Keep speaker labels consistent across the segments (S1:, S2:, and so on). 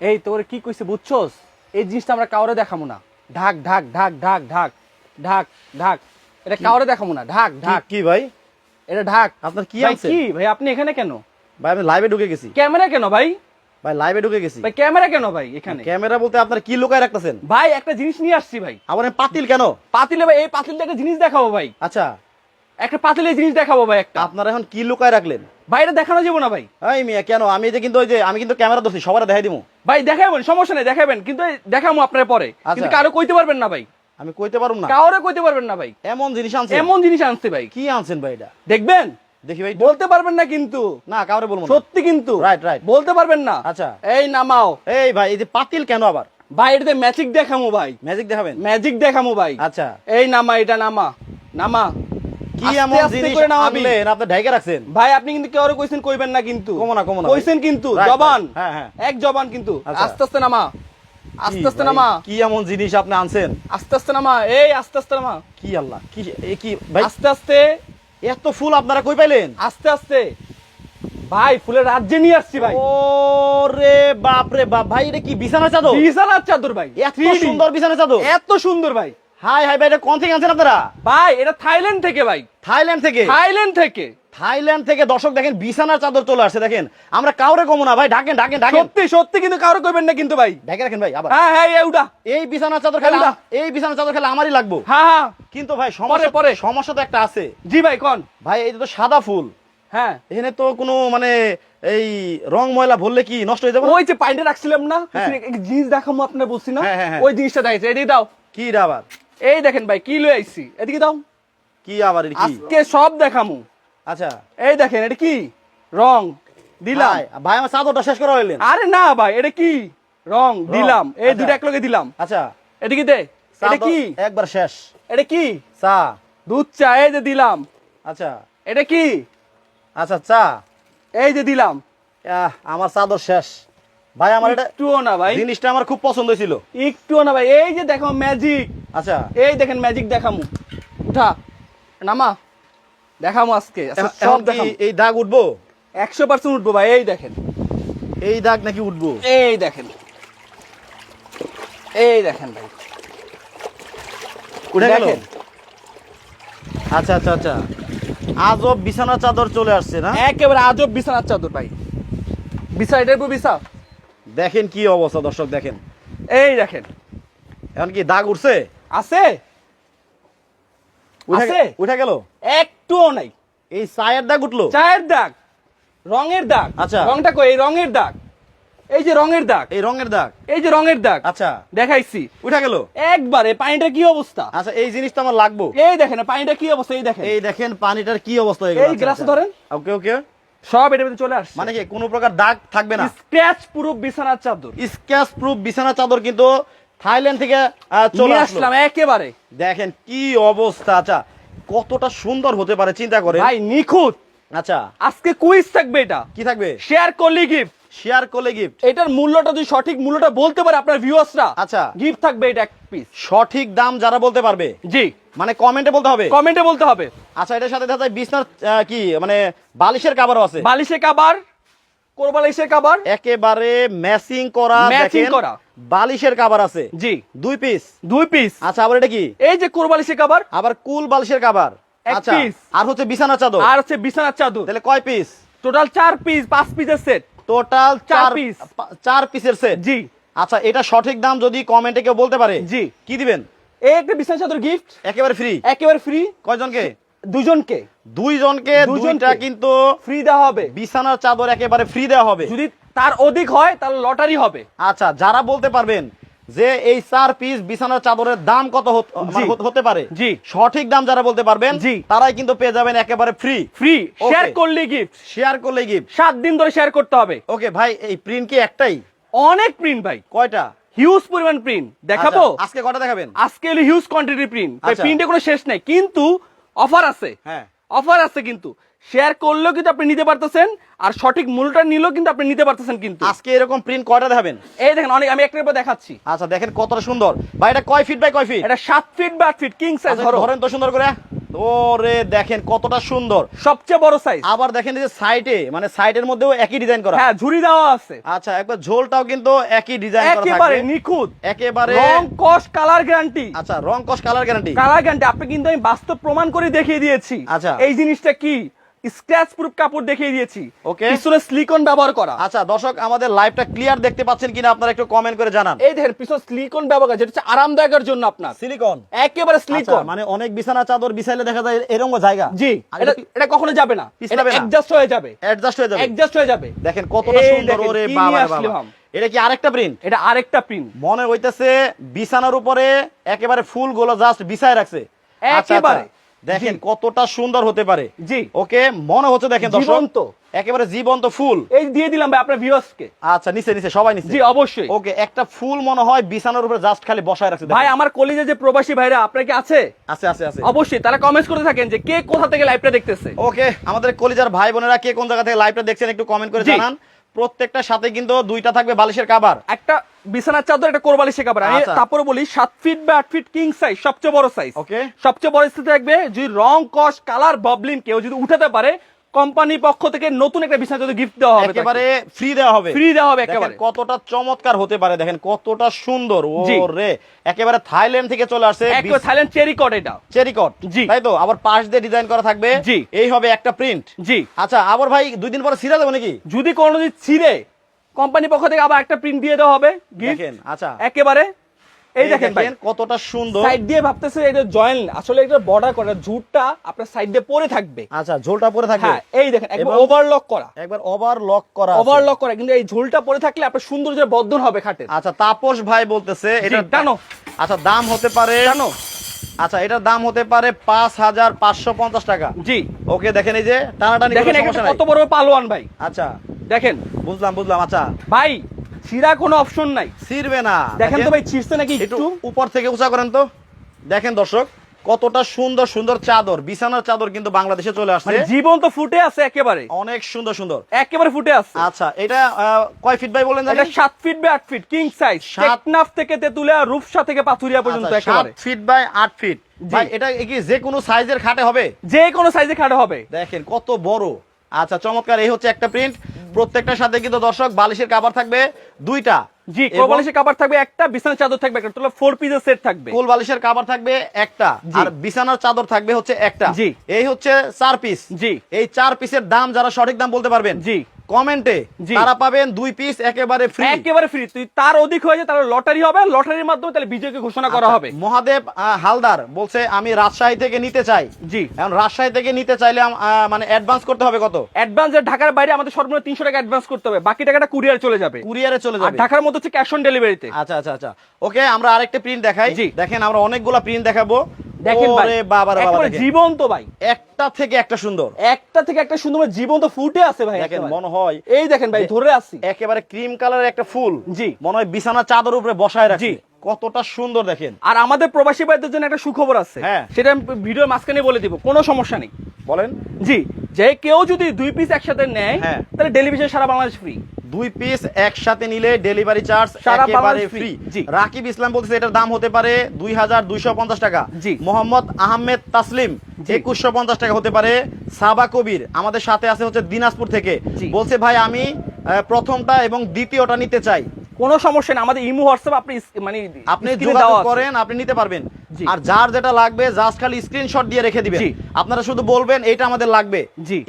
S1: এই তোর কি কইছে বুঝছস? এই জিনিসটা আমরা কাউরে দেখাবো না। ঢাক ঢাক ঢাক ঢাক ঢাক ঢাক ঢাক। এটা কাউরে দেখাবো না। ঢাক ঢাক।
S2: কি ভাই?
S1: এটা ঢাক।
S2: আপনার কি আছে?
S1: কি? ভাই আপনি এখানে কেন?
S2: ভাই আমি লাইভে ঢুকে গেছি।
S1: ক্যামেরা কেন ভাই?
S2: ভাই লাইভে ঢুকে গেছি।
S1: ভাই ক্যামেরা কেন ভাই এখানে?
S2: ক্যামেরা বলতে আপনার কি লুকায় রাখতেছেন?
S1: ভাই একটা জিনিস নিয়ে আসছি ভাই।
S2: এই পাতিল কেন?
S1: পাতিলে ভাই এই পাতিলটা একটা জিনিস দেখাবো ভাই।
S2: আচ্ছা।
S1: একটা পাতিলের জিনিস দেখাবো ভাই একটা।
S2: আপনারা এখন কি লুকায় রাখলেন?
S1: ভাই এটা দেখানো যাব না ভাই।
S2: এই মিয়া কেন? আমি যে কিন্তু ওই যে আমি কিন্তু ক্যামেরা ধরছি সবার দেখাই দিমু।
S1: ভাই দেখাবেন সমস্যা নেই দেখাবেন কিন্তু দেখাবো আপনার পরে। কিন্তু
S2: আচ্ছা।
S1: কারও কইতে পারবেন না ভাই।
S2: আমি কইতে পারুম না।
S1: কাউরে কইতে পারবেন না ভাই।
S2: এমন জিনিস আনছেন?
S1: এমন জিনিস আনছে ভাই।
S2: কি আনছেন ভাই এটা?
S1: দেখবেন?
S2: দেখি ভাই।
S1: বলতে পারবেন না কিন্তু।
S2: না কাউরে বলব না।
S1: সত্যি কিন্তু।
S2: রাইট রাইট
S1: বলতে পারবেন না।
S2: আচ্ছা।
S1: এই নামাও।
S2: এই ভাই এই যে পাতিল কেন আবার?
S1: ভাই এটাতে ম্যাজিক দেখামু ভাই।
S2: ম্যাজিক দেখাবেন?
S1: ম্যাজিক দেখামু ভাই।
S2: আচ্ছা।
S1: এই নামা এটা নামা। নামা।
S2: কি এমন জিনিস আনলেন? আপনি ঢাইকে রাখছেন?
S1: ভাই আপনি কিন্তু কেউ কইছেন কইবেন না কিন্তু?
S2: কমো না, কমো না,
S1: কইছেন কিন্তু? জবান?
S2: হ্যাঁ, হ্যাঁ।
S1: এক জবান কিন্তু।
S2: আচ্ছা।
S1: আস্তে আস্তে নামা। আস্তে আস্তে নামা।
S2: কি এমন জিনিস আপনি আনছেন?
S1: আস্তে আস্তে নামা। এই আস্তে আস্তে নামা।
S2: কি আল্লাহ কি এ কি? ভাই
S1: আস্তে আস্তে।
S2: এত ফুল আপনারা কই পাইলেন?
S1: আস্তে আস্তে। ভাই ফুলের রাজ্যে নিয়ে আসছি ভাই।
S2: ওরে বাপ রে বাপ ভাই এটা কি বিছানা চাদর?
S1: বিছানার চাদর ভাই।
S2: এত সুন্দর বিছানা চাদর।
S1: এত সুন্দর ভাই।
S2: হাই হাই ভাই এটা কোন থেকে আনছেন আপনারা?
S1: ভাই এটা থাইল্যান্ড থেকে ভাই।
S2: থাইল্যান্ড থেকে?
S1: থাইল্যান্ড থেকে।
S2: থাইল্যান্ড থেকে দর্শক দেখেন বিছানার চাদর চলে আসছে দেখেন। আমরা কাউরে কমো না ভাই ঢাকেন ঢাকেন ঢাকেন
S1: সত্যি সত্যি কিন্তু কারও কইবেন না কিন্তু ভাই।
S2: ঢাকে রাখেন ভাই আবার।
S1: হ্যাঁ হ্যাঁ এইটা
S2: এই বিছানার চাদর খেলে এই বিছানার চাদর খেলে আমারই লাগবো।
S1: হ্যাঁ হ্যাঁ।
S2: কিন্তু ভাই সমস্যা
S1: পরে।
S2: সমস্যা তো একটা আছে।
S1: জি ভাই কোন?
S2: ভাই এই তো সাদা ফুল।
S1: হ্যাঁ।
S2: এখানে তো কোনো মানে এই রং ময়লা ভরলে কি নষ্ট হয়ে যাবে
S1: ওই যে পাইন্টে রাখছিলাম না
S2: হ্যাঁ।
S1: জিনিস দেখামু আপনার বলছি না?
S2: হ্যাঁ, হ্যাঁ।
S1: ওই জিনিসটা দেখাইছে এদিকে দাও।
S2: কি আবার?
S1: এই দেখেন ভাই কি লয়ে আইছি? এদিকে দাও।
S2: কি আবার কি?
S1: আজকে সব দেখামু।
S2: আচ্ছা।
S1: এই দেখেন এটা কি? রং দিলাম।
S2: ভাই, আমার চাদরটা শেষ করা হইলেন
S1: আরে না ভাই এটা কি? রং দিলাম। এই
S2: আচ্ছা।
S1: দুটো একলগে দিলাম।
S2: আচ্ছা।
S1: এদিকে দে। এটা কি?
S2: একবার শেষ।
S1: এটা কি?
S2: চা।
S1: দুধ চা এই যে দিলাম।
S2: আচ্ছা।
S1: এটা কি?
S2: আচ্ছা চা।
S1: এই যে দিলাম।
S2: আহ, আমার চাদর শেষ। ভাই আমার এটা
S1: একটুও না ভাই।
S2: জিনিসটা আমার খুব পছন্দ হয়েছিল।
S1: একটুও না ভাই। এই যে দেখো ম্যাজিক
S2: আচ্ছা।
S1: এই দেখেন ম্যাজিক দেখামু। উঠা। নামা। দেখামু আজকে। আজকে সব
S2: কি এই দাগ উঠবো?
S1: একশো পার্সেন্ট উঠবো ভাই। এই দেখেন।
S2: এই দাগ নাকি উঠবো?
S1: এই দেখেন। এই দেখেন ভাই।
S2: উঠে গেল? আচ্ছা আচ্ছা আচ্ছা। আজব বিছানার চাদর চলে আসছে না?
S1: একেবারে আজব বিছানার চাদর ভাই। বিছা এটার উপর বিছা।
S2: দেখেন কি অবস্থা দর্শক দেখেন।
S1: এই দেখেন।
S2: এখন কি দাগ উঠছে?
S1: আছে।
S2: উঠে
S1: আছে?
S2: উঠে গেল?
S1: একটুও নাই।
S2: এই চায়ের দাগ উঠল?
S1: চায়ের দাগ রঙের দাগ।
S2: আচ্ছা।
S1: রংটা কই? এই রঙের দাগ। এই যে রঙের দাগ।
S2: এই রঙের দাগ।
S1: এই যে রঙের দাগ।
S2: আচ্ছা।
S1: দেখাইছি।
S2: উঠে গেল?
S1: একবারে পানিটা কি অবস্থা?
S2: আচ্ছা এই জিনিসটা আমার লাগবো।
S1: এই দেখেন পানিটা কি অবস্থা? এই দেখেন।
S2: এই দেখেন পানিটার কি অবস্থা হয়ে
S1: এই গ্লাসে ধরেন।
S2: ওকে ওকে।
S1: সব এটার ভিতরে চলে আসছে।
S2: মানে কি কোনো প্রকার দাগ থাকবে না?
S1: স্ক্র্যাচ পুরো বিছানার চাদর।
S2: স্ক্যাচ প্রুফ বিছানা চাদর কিন্তু থাইল্যান্ড থেকে চলে
S1: আসলাম একেবারে।
S2: দেখেন কি অবস্থা আচ্ছা কতটা সুন্দর হতে পারে চিন্তা করে
S1: ভাই নিখুঁত।
S2: আচ্ছা।
S1: আজকে কুইজ থাকবে এটা।
S2: কি থাকবে?
S1: শেয়ার করলি গিফট
S2: শেয়ার করলে গিফট
S1: এটার মূল্যটা যদি সঠিক মূল্যটা বলতে পারে আপনার ভিউয়ার্সরা
S2: আচ্ছা।
S1: গিফট থাকবে এটা এক পিস
S2: সঠিক দাম যারা বলতে পারবে
S1: জি।
S2: মানে কমেন্টে বলতে হবে?
S1: কমেন্টে বলতে হবে।
S2: আচ্ছা এটার সাথে দেখা বিছনার কি মানে বালিশের কাবারও আছে।
S1: বালিশে কাবার কোরবালিশের কাবার
S2: একেবারে ম্যাচিং করা দেখেন,
S1: করা।
S2: বালিশের কাবার আছে।
S1: জি।
S2: দুই পিস
S1: দুই পিস
S2: আচ্ছা আবার এটা কি?
S1: এই যে কোরবালিশে কাবার
S2: আবার কুল বালিশের কাবার
S1: এক
S2: আচ্ছা আর হচ্ছে বিছানা চাদর।
S1: আর হচ্ছে বিছানার চাদর।
S2: তাহলে কয় পিস
S1: টোটাল চার পিস পাঁচ পিসের সেট
S2: টোটাল
S1: চার
S2: চার
S1: piece।
S2: পা- চার পিসের সেট
S1: জি।
S2: আচ্ছা এটা সঠিক দাম যদি কমেন্টে কেউ বলতে পারে
S1: জি।
S2: কি দিবেন?
S1: এই একটা বিছানা চাদর গিফট
S2: একেবারে ফ্রি
S1: একেবারে ফ্রি
S2: কয়জনকে?
S1: দুজনকে।
S2: দুইজনকে। দুইটা কিন্তু
S1: ফ্রি দেওয়া হবে।
S2: বিছানার চাদর একেবারে ফ্রি দেওয়া হবে।
S1: যদি তার অধিক হয় তাহলে লটারি হবে।
S2: আচ্ছা যারা বলতে পারবেন যে এই চার পিস বিছানার চাদরের দাম কত মানে হতে পারে
S1: জি।
S2: সঠিক দাম যারা বলতে পারবেন
S1: জি।
S2: তারাই কিন্তু পেয়ে যাবেন একেবারে ফ্রি
S1: ফ্রি শেয়ার করলে গিফট
S2: শেয়ার করলে গিফট
S1: সাত দিন ধরে শেয়ার করতে হবে।
S2: ওকে ভাই এই প্রিন্ট কি একটাই?
S1: অনেক প্রিন্ট ভাই।
S2: কয়টা?
S1: হিউজ পরিমাণ প্রিন্ট দেখাবো?
S2: আচ্ছা, আজকে কটা দেখাবেন?
S1: আজকে হলো হিউজ কোয়ান্টিটি প্রিন্ট। প্রিন্টে কোনো শেষ নাই কিন্তু অফার আছে।
S2: হ্যাঁ।
S1: অফার আছে কিন্তু। শেয়ার করলেও কিন্তু আপনি নিতে পারতেছেন আর সঠিক মূলটা নিলেও কিন্তু আপনি নিতে পারতেছেন কিন্তু।
S2: আজকে এরকম প্রিন্ট কয়টা দেখাবেন?
S1: এই দেখেন অনেক আমি একটা করে দেখাচ্ছি।
S2: আচ্ছা দেখেন কতটা সুন্দর। ভাই এটা কয় ফিট বাই কয় ফিট
S1: এটা সাত ফিট বা আট ফিট কিং সাইজ
S2: ধরেন তো সুন্দর করে। ওরে দেখেন কতটা সুন্দর।
S1: সবচেয়ে বড় সাইজ
S2: আবার দেখেন এই যে সাইডে মানে সাইডের মধ্যেও একই ডিজাইন করা।
S1: হ্যাঁ ঝুড়ি দেওয়া আছে।
S2: আচ্ছা একবার ঝোলটাও কিন্তু একই ডিজাইন করা
S1: একেবারে নিখুঁত।
S2: একেবারে
S1: রং কস কালার গ্যারান্টি
S2: আচ্ছা রং কস কালার গ্যারান্টি
S1: কালার গ্যারান্টি আপনি কিন্তু আমি বাস্তব প্রমাণ করে দেখিয়ে দিয়েছি।
S2: আচ্ছা।
S1: এই জিনিসটা কি? স্ক্র্যাচ প্রুফ কাপড় দেখিয়ে দিয়েছি।
S2: Okay.
S1: পিছনে সিলিকন ব্যবহার করা।
S2: আচ্ছা দর্শক আমাদের লাইভটা ক্লিয়ার দেখতে পাচ্ছেন কিনা আপনারা একটু কমেন্ট করে জানান।
S1: এই দেখেন পিছনে সিলিকন ব্যবহার করা যেটা হচ্ছে আরামদায়কের জন্য আপনার।
S2: সিলিকন
S1: একেবারে
S2: আচ্ছা মানে অনেক বিছানা চাদর বিছাইলে দেখা যায় এরকম জায়গা।
S1: জি এটা
S2: এটা
S1: কখনো যাবে না। এটা অ্যাডজাস্ট হয়ে যাবে।
S2: অ্যাডজাস্ট হয়ে যাবে?
S1: অ্যাডজাস্ট হয়ে যাবে।
S2: দেখেন কতটা সুন্দর ওরে বাবা বাবা। এটা কি আরেকটা প্রিন্ট
S1: এটা আরেকটা প্রিন্ট
S2: মনে হইতেছে বিছানার উপরে একেবারে ফুলগুলো জাস্ট বিছায় রাখছে। আচ্ছা, আচ্ছা।
S1: একেবারে।
S2: দেখেন কতটা সুন্দর হতে পারে।
S1: জি।
S2: ওকে মনে হচ্ছে দেখেন
S1: জীবন্ত।
S2: একেবারে জীবন্ত ফুল।
S1: এই দিয়ে দিলাম ভাই আপনার ভিউয়ার্সকে
S2: আচ্ছা নিচে নিচে সবাই নিচে।
S1: জি অবশ্যই।
S2: ওকে একটা ফুল মনে হয় বিছানার উপরে জাস্ট খালি বসায় রাখছে
S1: ভাই আমার কলেজে যে প্রবাসী ভাইরা আপনার কি আছে?
S2: আছে আছে আছে।
S1: অবশ্যই তারা কমেন্টস করে থাকেন যে কে কোথা থেকে লাইভটা দেখতেছে।
S2: ওকে আমাদের কলিজার ভাই বোনেরা কে কোন জায়গা থেকে লাইভটা দেখছেন একটু কমেন্ট করে জানান। প্রত্যেকটা সাথে কিন্তু দুইটা থাকবে বালিশের কাবার
S1: একটা বিছানার চাদর একটা কোরবালি শেখাবার আমি
S2: আচ্ছা।
S1: তারপরে বলি সাত ফিট বা আট ফিট কিং সাইজ সবচেয়ে বড় সাইজ
S2: Okay.
S1: সবচেয়ে বড় স্থিতি থাকবে যদি রং কস কালার ববলিন কেউ যদি উঠাতে পারে কোম্পানির পক্ষ থেকে নতুন একটা বিছানা চাদর গিফট দেওয়া হবে
S2: একেবারে ফ্রি দেওয়া হবে।
S1: ফ্রি দেওয়া হবে
S2: দেখেন
S1: একেবারে।
S2: কতটা চমৎকার হতে পারে দেখেন কতটা সুন্দর। ও রে একেবারে থাইল্যান্ড থেকে চলে আসছে
S1: একবার থাইল্যান্ড চেরি কট এটা।
S2: চেরিকট
S1: জি।
S2: তাই তো? আবার পাশ দিয়ে ডিজাইন করা থাকবে।
S1: জি।
S2: এই হবে একটা প্রিন্ট
S1: জি।
S2: আচ্ছা আবার ভাই দুই দিন পরে সিরা দেবো নাকি?
S1: যদি কোনো যদি ছিঁড়ে কোম্পানির পক্ষ থেকে আবার একটা প্রিন্ট দিয়ে দেওয়া হবে
S2: দেখেন আচ্ছা।
S1: একেবারে এই দেখেন ভাই।
S2: কতটা সুন্দর।
S1: সাইড দিয়ে ভাবতেছে এটা জয়েন্ট আসলে এটা বর্ডার করা ঝুটটা আপনার সাইড দিয়ে পরে থাকবে।
S2: আচ্ছা ঝোলটা পরে থাকবে।
S1: হ্যাঁ এই দেখেন একবার ওভারলক করা।
S2: একবার ওভার লক করা
S1: ওভারলক করা কিন্তু এই ঝোলটা পরে থাকলে আপনার সৌন্দর্যের বর্ধন হবে খাটের।
S2: আচ্ছা তাপস ভাই বলতেছে এটা
S1: টানো।
S2: আচ্ছা দাম হতে পারে
S1: জানো।
S2: আচ্ছা এটার দাম হতে পারে পাঁচ হাজার পাঁচশো পঞ্চাশ টাকা।
S1: জি।
S2: ওকে দেখেন এই যে টানাটানি
S1: দেখেন। কত বড় পালোয়ান ভাই।
S2: আচ্ছা।
S1: দেখেন।
S2: বুঝলাম বুঝলাম আচ্ছা।
S1: ভাই ছিঁড়া কোনো অপশন নাই।
S2: ছিড়বে না।
S1: দেখেন তো ভাই ছিঁড়ছে নাকি
S2: একটু উপর থেকে উঁচা করেন তো। দেখেন দর্শক কতটা সুন্দর সুন্দর চাদর বিছানার চাদর কিন্তু বাংলাদেশে চলে আসছে।
S1: মানে জীবন তো ফুটে আছে একেবারে।
S2: অনেক সুন্দর সুন্দর।
S1: একেবারে ফুটে আছে।
S2: আচ্ছা এটা কয় ফিট ভাই বলেন
S1: এটা সাত ফিট বাই আট ফিট কিং সাইজ টেকনাফ থেকে তেতুলিয়া রূপসা থেকে পাথুরিয়া পর্যন্ত
S2: আচ্ছা,
S1: একেবারে।
S2: সাত ফিট বাই আট ফিট
S1: জি।
S2: ভাই এটা কি যে কোনো সাইজের খাটে হবে?
S1: যে কোনো সাইজে খাটো হবে।
S2: দেখেন কত বড়। আচ্ছা চমৎকার এই হচ্ছে একটা প্রিন্ট প্রত্যেকটার সাথে কিন্তু দর্শক বালিশের কাবার থাকবে দুইটা।
S1: জি
S2: কোল
S1: বালিশের কাবার থাকবে একটা বিছানার চাদর থাকবে একটা টোটাল ফোর পিসের সেট থাকবে।
S2: কোল বালিশের কাভার থাকবে একটা আর বিছানার চাদর থাকবে হচ্ছে একটা।
S1: জি।
S2: এই হচ্ছে চার পিস
S1: জি।
S2: এই চার পিসের দাম যারা সঠিক দাম বলতে পারবেন
S1: জি।
S2: কমেন্টে। তারা পাবেন দুই পিস একেবারে ফ্রি
S1: একেবারে ফ্রি তুই তার অধিক হয়ে যায় তাহলে লটারি হবে লটারির মাধ্যমে তাহলে বিজয়কে ঘোষণা করা হবে।
S2: মহাদেব হালদার বলছে আমি রাজশাহী থেকে নিতে চাই।
S1: জি।
S2: এখন রাজশাহী থেকে নিতে চাইলে মানে অ্যাডভান্স করতে হবে কত?
S1: অ্যাডভান্স ঢাকার বাইরে আমাদের সর্বনিম্ন তিনশো টাকা অ্যাডভান্স করতে হবে। বাকি টাকাটা কুরিয়ার চলে যাবে।
S2: কুরিয়ারে চলে যাবে।
S1: ঢাকার মধ্যে হচ্ছে ক্যাশ অন ডেলিভারিতে
S2: আচ্ছা আচ্ছা আচ্ছা। ওকে আমরা আরেকটা প্রিন্ট দেখাই।
S1: জি।
S2: দেখেন আমরা অনেকগুলা প্রিন্ট দেখাবো।
S1: দেখেন ভাই
S2: ওরে বাবা
S1: জীবন্ত ভাই।
S2: একটা থেকে একটা সুন্দর।
S1: একটা থেকে একটা সুন্দর জীবন্ত ফুটে আছে ভাই
S2: দেখেন মনে হয়
S1: এই দেখেন ভাই ধরে আছি।
S2: একেবারে ক্রিম কালারের একটা ফুল।
S1: জি।
S2: মনে হয় বিছানা চাদর উপরে বসায় রাখি
S1: জি।
S2: কতটা সুন্দর দেখেন।
S1: আর আমাদের প্রবাসী ভাইদের জন্য একটা সুখবর আছে।
S2: হ্যাঁ।
S1: সেটা আমি ভিডিওর মাঝখানে বলে দিব কোনো সমস্যা নেই।
S2: বলেন।
S1: জি যে কেউ যদি দুই পিস একসাথে নেয়
S2: হ্যাঁ।
S1: তাহলে ডেলিভারি সারা বাংলাদেশ ফ্রি
S2: দুই পিস একসাথে নিলে ডেলিভারি চার্জ একেবারে ফ্রি রাকিব ইসলাম বলতেছে এটার দাম হতে পারে দুই হাজার দুইশো পঞ্চাশ টাকা।
S1: জি।
S2: মোহাম্মদ আহমেদ তাসলিম। একুশশো পঞ্চাশ টাকা হতে পারে। সাবা কবির আমাদের সাথে আছে হচ্ছে দিনাজপুর থেকে। বলছে ভাই আমি প্রথমটা এবং দ্বিতীয়টা নিতে চাই।
S1: কোনো সমস্যা নেই আমাদের ইমো হোয়াটসঅ্যাপ আপনি মানে
S2: আপনি যোগাযোগ করেন আপনি নিতে পারবেন। আর যার যেটা লাগবে জাস্ট খালি স্ক্রিনশট দিয়ে রেখে দিবেন। আপনারা শুধু বলবেন এটা আমাদের লাগবে।